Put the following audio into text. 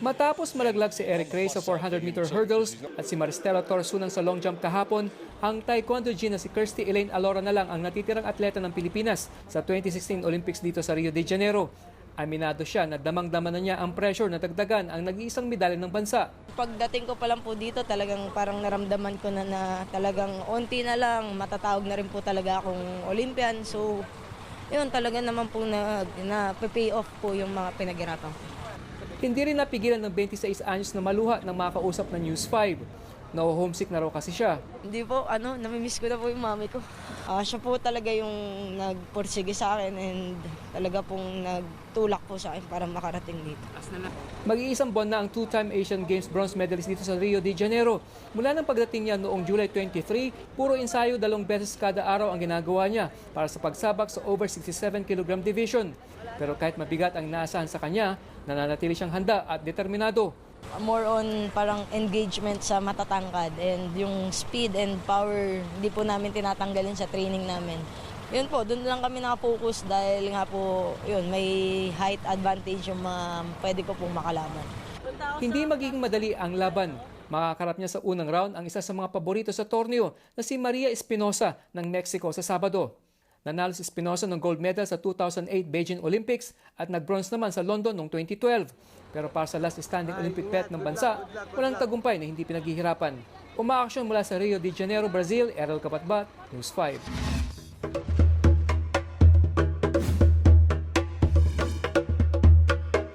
Matapos malaglag si Eric Ray sa 400-meter hurdles at si Maristela Torsunang sa long jump kahapon, ang taekwondo Gina si Kirsty Elaine Alora na lang ang natitirang atleta ng Pilipinas sa 2016 Olympics dito sa Rio de Janeiro. Aminado siya na damang-dama na niya ang pressure na dagdagan ang nag-iisang medalya ng bansa. Pagdating ko pa lang po dito, talagang parang naramdaman ko na na talagang onti na lang, matatawag na rin po talaga akong Olympian. So, yun talaga naman po na, na pay off po yung mga pinaghirapan ko. Hindi rin napigilan ng 26 anyos na maluha ng mga kausap ng News 5. No-homesick na raw kasi siya. Hindi po, ano, namimiss ko na po yung mami ko. Ah, siya po talaga yung nagpursige sa akin and talaga pong nagtulak po sa akin para makarating dito. Mag-iisang buwan na ang two-time Asian Games bronze medalist dito sa Rio de Janeiro. Mula ng pagdating niya noong July 23, puro ensayo dalawang beses kada araw ang ginagawa niya para sa pagsabak sa over 67 kg division. Pero kahit mabigat ang naasahan sa kanya, nananatili siyang handa at determinado. More on parang engagement sa matatangkad and yung speed and power hindi po namin tinatanggalin sa training namin. Yun po, doon lang kami nakafocus dahil nga po, yun, may height advantage yung mga pwede ko pong makalaban. Hindi magiging madali ang laban. Makakarap niya sa unang round ang isa sa mga paborito sa torneo na si Maria Espinosa ng Mexico sa Sabado. Nanalo si Espinosa ng gold medal sa 2008 Beijing Olympics at nag-bronze naman sa London noong 2012. Pero para sa last standing Olympic bet ng bansa, walang tagumpay na hindi pinaghihirapan. Umaaksyon mula sa Rio de Janeiro, Brazil, Errol Kapatbat, News 5.